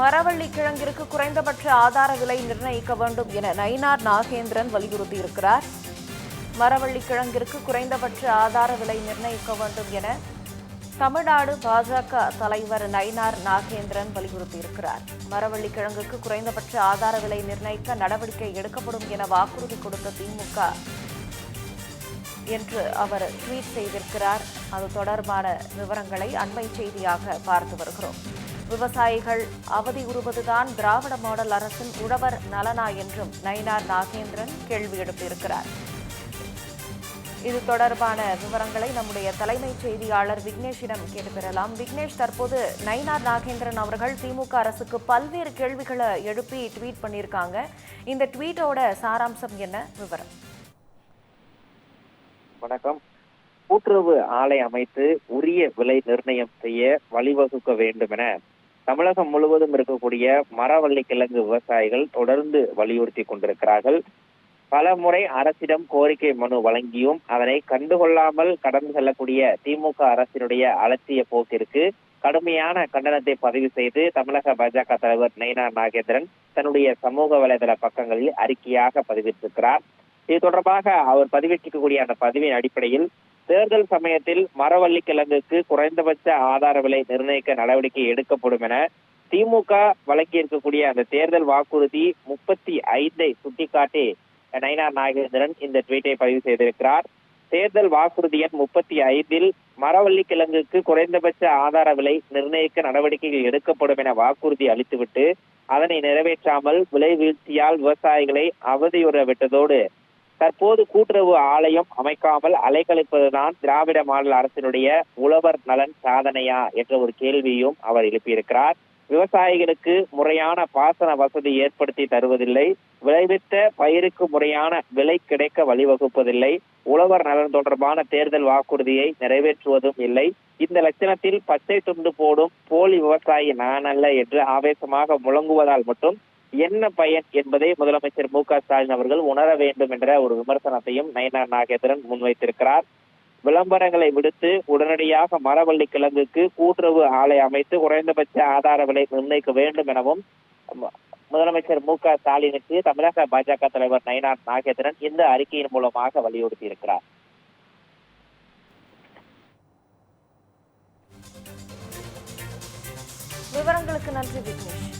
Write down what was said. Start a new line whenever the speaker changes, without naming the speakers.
மரவள்ளி கிழங்கிற்கு குறைந்தபட்ச ஆதார விலை நிர்ணயிக்க வேண்டும் என நயினார் நாகேந்திரன் வலியுறுத்தியிருக்கிறார். மரவள்ளி கிழங்கிற்கு குறைந்தபட்ச ஆதார விலை நிர்ணயிக்க வேண்டும் என தமிழ்நாடு பாஜக தலைவர் நயினார் நாகேந்திரன் வலியுறுத்தியிருக்கிறார். மரவள்ளி கிழங்குக்கு குறைந்தபட்ச ஆதார விலை நிர்ணயிக்க நடவடிக்கை எடுக்கப்படும் என வாக்குறுதி கொடுத்த திமுக என்று அவர் ட்வீட் செய்திருக்கிறார். அது தொடர்பான விவரங்களை அண்மை செய்தியாக பார்த்து வருகிறோம். விவசாயிகள் அவதி உறுவதுதான் திராவிட மாடல் அரசின் உழவர் நலனா என்றும் நயினார் நாகேந்திரன் கேள்வி எழுப்பியிருக்கிறார். இது தொடர்பான விவரங்களை நம்முடைய தலைமைச் செய்தியாளர் விக்னேஷிடம் கேட்டு பெறலாம் விக்னேஷ் தற்போது நயினார் நாகேந்திரன் அவர்கள் திமுக அரசுக்கு பல்வேறு கேள்விகளை எழுப்பி ட்வீட் பண்ணியிருக்காங்க. இந்த ட்வீட்டோட சாராம்சம் என்ன? விவரம்.
வணக்கம். கூட்டுறவு ஆலை அமைத்து உரிய விலை நிர்ணயம் செய்ய வழிவகுக்க வேண்டும் என தமிழகம் முழுவதும் இருக்கக்கூடிய மரவள்ளி கிழங்கு விவசாயிகள் தொடர்ந்து வலியுறுத்தி கொண்டிருக்கிறார்கள். பல முறை அரசிடம் கோரிக்கை மனு வழங்கியும் அதனை கண்டுகொள்ளாமல் கடந்து செல்லக்கூடிய திமுக அரசினுடைய அலட்சிய போக்கிற்கு கடுமையான கண்டனத்தை பதிவு செய்து தமிழக பாஜக தலைவர் நயினா நாகேந்திரன் தன்னுடைய சமூக வலைதள பக்கங்களில் அறிக்கையாக பதிவிட்டிருக்கிறார். இது தொடர்பாக அவர் பதிவிட்டிருக்கக்கூடிய அந்த பதிவின் அடிப்படையில் தேர்தல் சமயத்தில் மரவள்ளி கிழங்குக்கு குறைந்தபட்ச ஆதார விலை நிர்ணயிக்க நடவடிக்கை எடுக்கப்படும் என திமுக வழங்கியிருக்கக்கூடிய அந்த தேர்தல் வாக்குறுதி முப்பத்தி ஐந்தை சுட்டிக்காட்டி நயினார் நாகேந்திரன் இந்த ட்வீட்டை பதிவு செய்திருக்கிறார். தேர்தல் வாக்குறுதி எண் முப்பத்தி ஐந்தில் மரவள்ளி கிழங்குக்கு குறைந்தபட்ச ஆதார விலை நிர்ணயிக்க நடவடிக்கைகள் எடுக்கப்படும் என வாக்குறுதி அளித்துவிட்டு அதனை நிறைவேற்றாமல் விலை வீழ்ச்சியால் விவசாயிகளை அவதியுற விட்டதோடு தற்போது கூட்டுறவு ஆலயம் அமைக்காமல் அலைக்கழிப்பதுதான் திராவிட மாடல் அரசினுடைய உழவர் நலன் சாதனையா என்ற ஒரு கேள்வியும் அவர் எழுப்பியிருக்கிறார். விவசாயிகளுக்கு முறையான பாசன வசதி ஏற்படுத்தி தருவதில்லை. விளைவித்த பயிருக்கு முறையான விலை கிடைக்க வழிவகுப்பதில்லை. உழவர் நலன் தொடர்பான தேர்தல் வாக்குறுதியை நிறைவேற்றுவதும் இல்லை. இந்த லட்சணத்தில் பச்சை துண்டு போடும் போலி விவசாயி நான் அல்ல என்று ஆவேசமாக முழங்குவதால் மட்டும் என்ன பயன் என்பதை முதலமைச்சர் மு க ஸ்டாலின் அவர்கள் உணர வேண்டும் என்ற ஒரு விமர்சனத்தையும் நயனார் நாகேந்திரன் முன்வைத்திருக்கிறார். விளம்பரங்களை விடுத்து உடனடியாக மரவள்ளி கிழங்குக்கு கூட்டுறவு ஆலை அமைத்து குறைந்தபட்ச ஆதார விலை நிர்ணயிக்க வேண்டும் எனவும் முதலமைச்சர் மு க ஸ்டாலினுக்கு தமிழக பாஜக தலைவர் நயனார் நாகேந்திரன் இந்த அறிக்கையின் மூலமாக வலியுறுத்தி இருக்கிறார்
விவரங்களுக்கு நன்றி விக்னேஷ்.